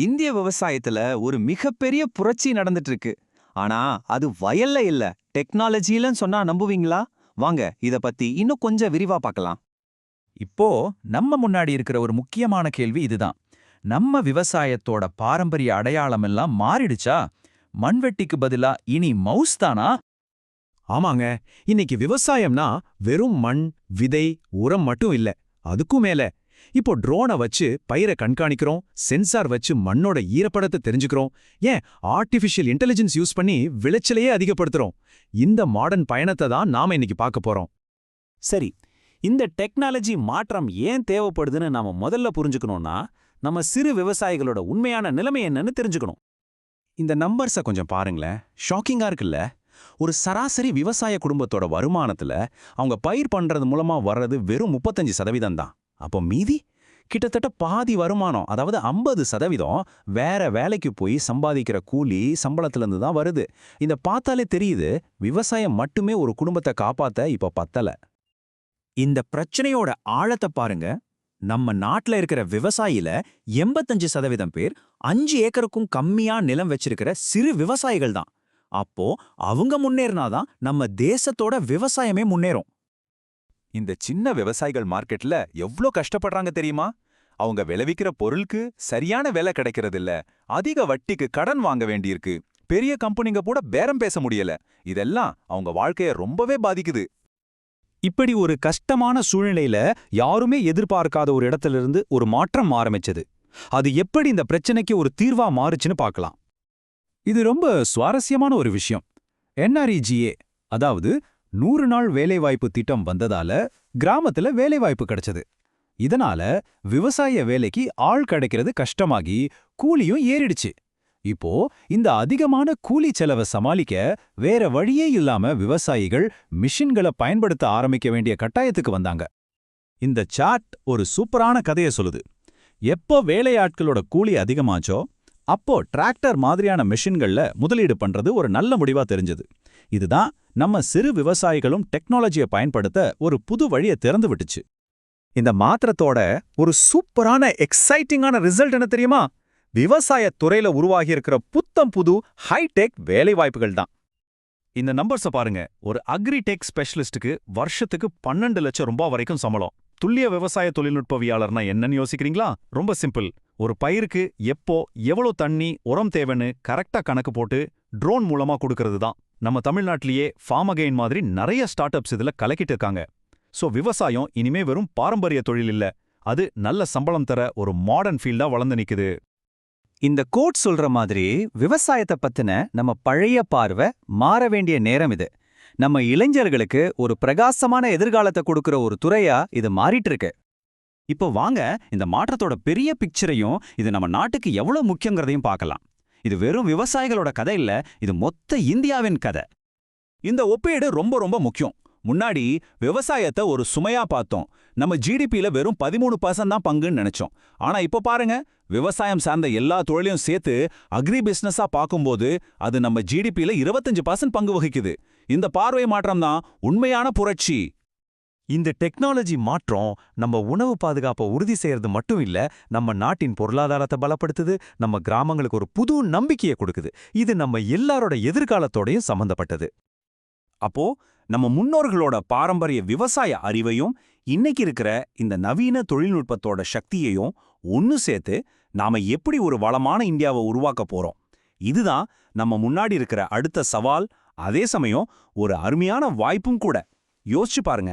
இந்திய விவசாயத்துல ஒரு மிகப்பெரிய புரட்சி நடந்துட்டு இருக்கு ஆனா அது வயல்ல இல்ல. டெக்னாலஜிலன்னு சொன்னா நம்புவீங்களா? வாங்க இத பத்தி இன்னும் கொஞ்சம் விரிவா பார்க்கலாம். இப்போ நம்ம முன்னாடி இருக்கிற ஒரு முக்கியமான கேள்வி இதுதான். நம்ம விவசாயத்தோட பாரம்பரிய அடையாளம் எல்லாம் மாறிடுச்சா? மண்வெட்டிக்கு பதிலா இனி மவுஸ் தானா? ஆமாங்க. இன்னைக்கு விவசாயம்னா வெறும் மண் விதை உரம் மட்டும் இல்ல. அதுக்கும் மேல இப்போ ட்ரோனை வச்சு பயிரை கண்காணிக்கிறோம் சென்சார் வச்சு மண்ணோட ஈரப்படத்தை தெரிஞ்சுக்கிறோம். ஏன்? ஆர்டிஃபிஷியல் இன்டெலிஜென்ஸ் யூஸ் பண்ணி விளைச்சலையே அதிகப்படுத்துறோம். இந்த மாடர்ன் பயணத்தை தான் நாம இன்னைக்கு பார்க்க போறோம். சரி இந்த டெக்னாலஜி மாற்றம் ஏன் தேவைப்படுதுன்னு நாம முதல்ல புரிஞ்சுக்கணும்னா நம்ம சிறு விவசாயிகளோட உண்மையான நிலைமை என்னன்னு தெரிஞ்சுக்கணும். இந்த நம்பர்ஸை கொஞ்சம் பாருங்களேன். ஷாக்கிங்கா இருக்குல்ல. ஒரு சராசரி விவசாய குடும்பத்தோட வருமானத்துல அவங்க பயிர் பண்றது மூலமா வர்றது வெறும் முப்பத்தஞ்சு சதவீதம் தான். அப்போ மீதி? கிட்டத்தட்ட பாதி வருமானம் அதாவது ஐம்பது சதவீதம் வேற வேலைக்கு போய் சம்பாதிக்கிற கூலி சம்பளத்துல இருந்து தான் வருது. இந்த பார்த்தாலே தெரியுது விவசாயம் மட்டுமே ஒரு குடும்பத்தை காப்பாத்த இப்ப பத்தல. இந்த பிரச்சனையோட ஆழத்தை பாருங்க. நம்ம நாட்டுல இருக்கிற விவசாயில எண்பத்தஞ்சு சதவீதம் பேர் அஞ்சு ஏக்கருக்கும் கம்மியா நிலம் வச்சிருக்கிற சிறு விவசாயிகள் தான். அப்போ அவங்க முன்னேறினாதான் நம்ம தேசத்தோட விவசாயமே முன்னேறும். இந்த சின்ன விவசாயிகள் மார்க்கெட்ல எவ்ளோ கஷ்டப்படுறாங்க தெரியுமா? அவங்க விளைவிக்கிற பொருளுக்கு சரியான விலை கிடைக்கிறதில்ல. அதிக வட்டிக்கு கடன் வாங்க வேண்டியிருக்கு. பெரிய கம்பெனிங்க கூட பேரம் பேச முடியல. இதெல்லாம் அவங்க வாழ்க்கைய ரொம்பவே பாதிக்குது. இப்படி ஒரு கஷ்டமான சூழ்நிலையில யாருமே எதிர்பார்க்காத ஒரு இடத்திலிருந்து ஒரு மாற்றம் ஆரம்பிச்சது. அது எப்படி இந்த பிரச்சனைக்கு ஒரு தீர்வா மாறுச்சுன்னு பார்க்கலாம். இது ரொம்ப சுவாரஸ்யமான ஒரு விஷயம். என்ஆர்இஜிஏ அதாவது நூறு நாள் வேலைவாய்ப்பு திட்டம் வந்ததால கிராமத்துல வேலைவாய்ப்பு கிடைச்சது. இதனால விவசாய வேலைக்கு ஆள் கிடைக்கிறது கஷ்டமாகி கூலியும் ஏறிடுச்சு. இப்போ இந்த அதிகமான கூலி செலவை சமாளிக்க வேற வழியே இல்லாம விவசாயிகள் மிஷின்களை பயன்படுத்த ஆரம்பிக்க வேண்டிய கட்டாயத்துக்கு வந்தாங்க. இந்த சாட் ஒரு சூப்பரான கதையை சொல்லுது. எப்போ வேலையாட்களோட கூலி அதிகமாச்சோ அப்போ டிராக்டர் மாதிரியான மிஷின்களில் முதலீடு பண்றது ஒரு நல்ல முடிவா தெரிஞ்சது. இதுதான் நம்ம சிறு விவசாயிகளும் டெக்னாலஜியை பயன்படுத்த ஒரு புது வழியை திறந்து விட்டுச்சு. இந்த மாத்திரத்தோட ஒரு சூப்பரான எக்ஸைட்டிங்கான ரிசல்ட் என்ன தெரியுமா? விவசாய துறையில உருவாகியிருக்கிற புத்தம் புது ஹைடெக் வேலைவாய்ப்புகள் தான். இந்த நம்பர்ஸை பாருங்க. ஒரு அக்ரிடெக் ஸ்பெஷலிஸ்டுக்கு வருஷத்துக்கு பன்னெண்டு லட்சம் ரூபாய் வரைக்கும் சம்பளம். துல்லிய விவசாய தொழில்நுட்பவியாளர்னா என்னன்னு யோசிக்கிறீங்களா? ரொம்ப சிம்பிள் ஒரு பயிருக்கு எப்போ எவ்வளோ தண்ணி உரம் தேவைன்னு கரெக்டா கணக்கு போட்டு ட்ரோன் மூலமா கொடுக்கறது தான். நம்ம தமிழ்நாட்டிலேயே ஃபார்மகெயின் மாதிரி நிறைய ஸ்டார்ட் அப்ஸ் இதுல கலக்கிட்டு இருக்காங்க. சோ விவசாயம் இனிமே வெறும் பாரம்பரிய தொழில் இல்ல. அது நல்ல சம்பளம் தர ஒரு மாடர்ன் ஃபீல்டா வளர்ந்து நிக்குது. இந்த கோட் சொல்ற மாதிரி விவசாயத்தை பத்தின நம்ம பழைய பார்வை மாற வேண்டிய நேரம் இது. நம்ம இளைஞர்களுக்கு ஒரு பிரகாசமான எதிர்காலத்தை கொடுக்கிற ஒரு துறையா இது மாறிட்டு இருக்கு இப்போ வாங்க இந்த மாற்றத்தோட பெரிய பிக்சரையும் இது நம்ம நாட்டுக்கு எவ்வளவு முக்கியங்கிறதையும் பார்க்கலாம். இது வெறும் விவசாயிகளோட கதை இல்ல இது மொத்த இந்தியாவின் கதை. இந்த ஒப்பீடு ரொம்ப ரொம்ப முக்கியம். முன்னாடி விவசாயத்தை ஒரு சுமையா பார்த்தோம். நம்ம ஜிடிபில வெறும் பதிமூணு பர்சன்ட் தான் பங்குன்னு நினைச்சோம். ஆனா இப்ப பாருங்க விவசாயம் சார்ந்த எல்லா தொழிலையும் சேர்த்து அக்ரி பிசினஸா பார்க்கும்போது அது நம்ம ஜிடிபில இருபத்தஞ்சு பர்சன்ட் பங்கு வகிக்குது. இந்த பார்வை மாற்றம் தான் உண்மையான புரட்சி. இந்த டெக்னாலஜி மாற்றம் நம்ம உணவு பாதுகாப்பை உறுதி செய்யறது மட்டும் இல்ல நம்ம நாட்டின் பொருளாதாரத்தை பலப்படுத்துது நம்ம கிராமங்களுக்கு ஒரு புது நம்பிக்கையை கொடுக்குது. இது நம்ம எல்லாரோட எதிர்காலத்தோடையும் சம்பந்தப்பட்டது. அப்போ நம்ம முன்னோர்களோட பாரம்பரிய விவசாய அறிவையும் இன்னைக்கு இருக்கிற இந்த நவீன தொழில்நுட்பத்தோட சக்தியையும் ஒன்னு சேர்த்து நாம எப்படி ஒரு வளமான இந்தியாவை உருவாக்க போறோம். இதுதான் நம்ம முன்னாடி இருக்கிற அடுத்த சவால். அதே சமயம் ஒரு அருமையான வாய்ப்பும் கூட. யோசிச்சு பாருங்க.